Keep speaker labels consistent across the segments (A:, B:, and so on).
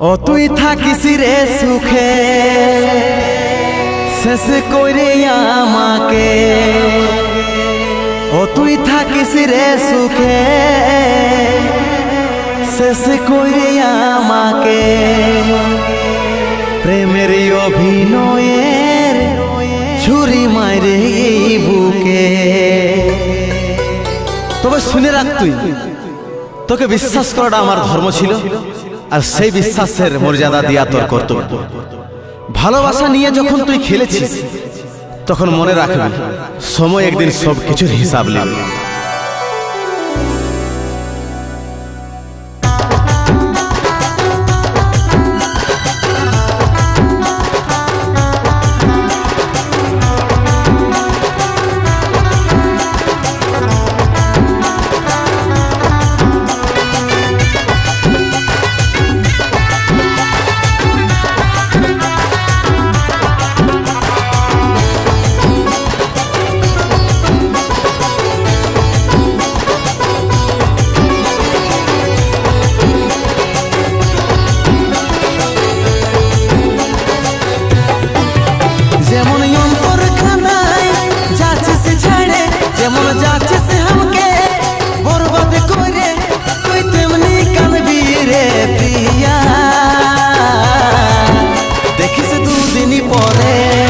A: ও তুই থাকিস রে সুখে। শেষ করে আমাকে। ও তুই থাকিস রে সুখে। শেষ করে আমাকে। প্রেমের অভিনয়ের ছুরি মারে বুকে। তবে শুনে রাখ তুই, তোকে বিশ্বাস করাটা আমার ধর্ম ছিল। আর সেই বিশ্বাসের মর্যাদা দিয়া তোর কর্তব্য ভালোবাসা নিয়ে যখন তুই খেলেছিস তখন মনে রাখবি সময় একদিন সব কিছুর হিসাব নেবে। দুদিন পরে।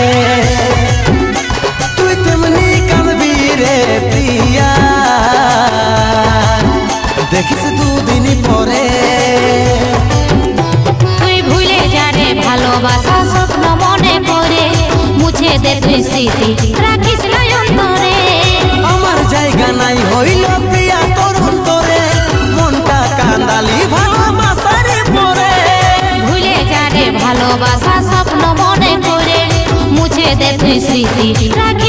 A: ಎದೆ ಬಿಸಿತಿ ರಾಗಿ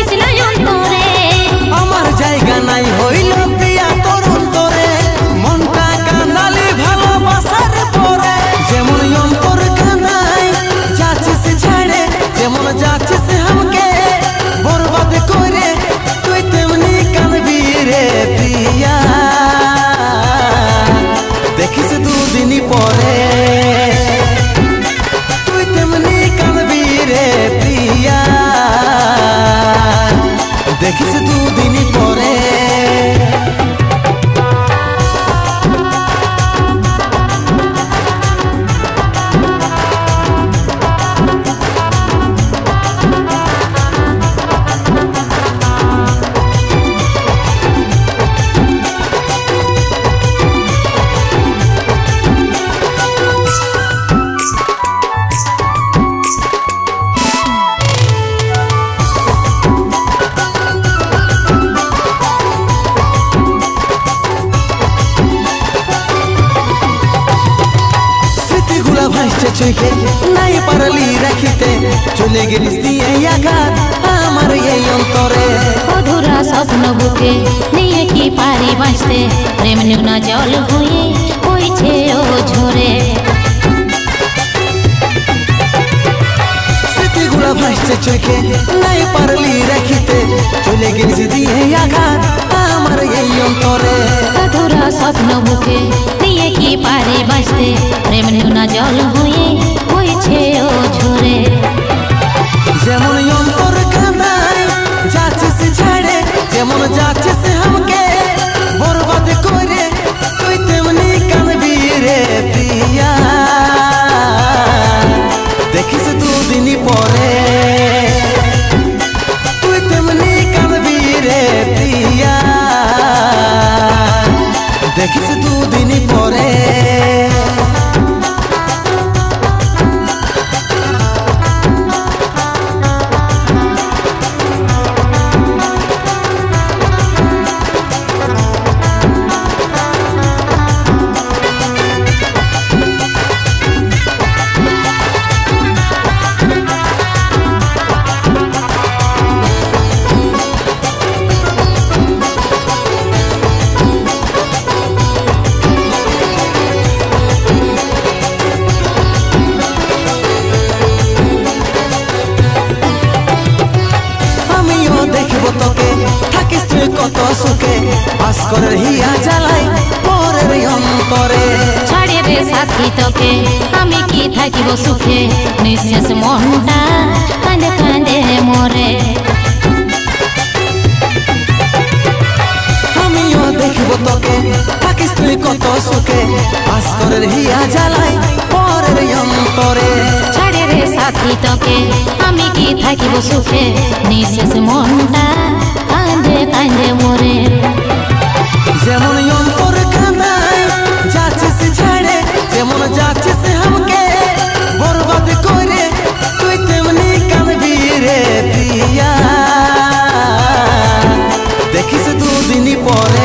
A: ভাসছে চোখে নাই পারলি রাখিতে চলে গেলিস দিয়ে আঘাত আমার এই অন্তরে
B: অধুরা স্বপ্ন বুকে নিয়ে কি পারি বাঁচতে প্রেম না জল হয়ে বইছে ও ঝরে
A: স্মৃতিগুলা ভাসছে চোখে নাই পারলি রাখিতে চলে গেলিস দিয়ে আঘাত আমার এই অন্তরে
B: অধুরা স্বপ্ন বুকে নিয়ে কি পারি বাঁচতে প্রেম না জল হয়ে হয়েছে ও
A: দেখিস দুদিন পরে। তোকে
B: আমি কি থাকিব সুখে? নিঃশ্বাস মনটা কাঁদে কাঁদে মরে।
A: আমিও দেখব তোকে থাকিস তুই কত সুখে? ভাস্করের হিয়া জ্বালাই পরের অন্তরে।
B: ছাড়ে রে সাথী তোকে আমি কি থাকিব সুখে? নিঃশ্বাস মনটা কাঁদে কাঁদে মরে।
A: দুদিন